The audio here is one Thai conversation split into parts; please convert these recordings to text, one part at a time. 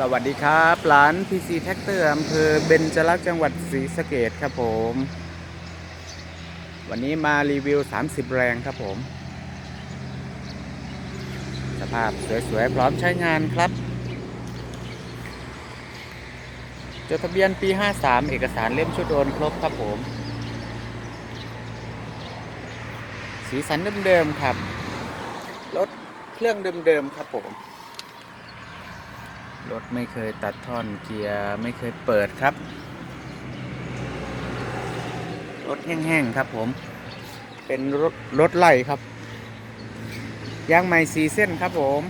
สวัสดีครับร้าน PC t r a c t o r อำเภอเบญจรักษณ์จังหวัดศรีสะเกดครับผม วันนี้มารีวิว 30 แรงครับผม สภาพสวยๆ พร้อมใช้งานครับ จดทะเบียนปี 53 เอกสารเล่มชุดโอนครบครับผม สีสันเดิมๆครับ รถเครื่องเดิมๆครับผม รถไม่เคยตัดท่อนเกียร์ไม่เคยเปิดครับ รถแห้งๆครับผม เป็นรถรถไล่ครับ ยางใหม่สีเส้นครับผม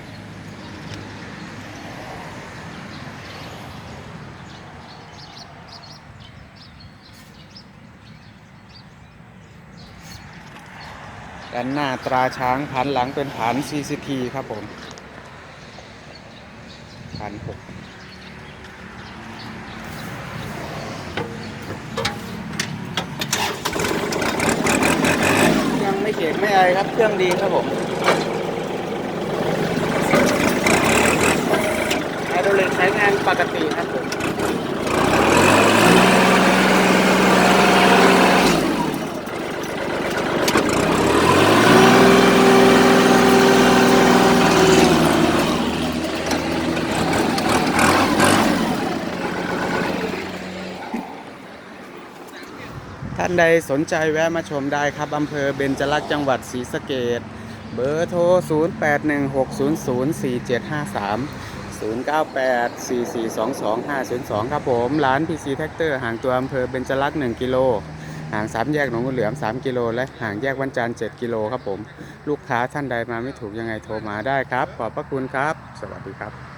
ด้านหน้าตราช้างผันหลังเป็นผัน CCT ครับผม พันหกยังไม่เข็งไม่อะไรครับ เครื่องดีครับผมไฮดรลิกใช้งานปกติครับผม ท่านใดสนใจแวะมาชมได้ครับอำเภอเบญจรักษ์จังหวัดศรีสะเกดเบอร์โทร 0816004753 0984422502 ครับผม ร้าน PC t r a c t o r ห่างตัวอำเภอเบญจรักษ์1กิโลห่างสามแยกหนองงูเหลือม 3 กิโล และห่างแยกวันจันทร์7กิโลครับผม ลูกค้าท่านใดมาไม่ถูกยังไงโทรมาได้ครับ ขอบพระคุณครับ สวัสดีครับ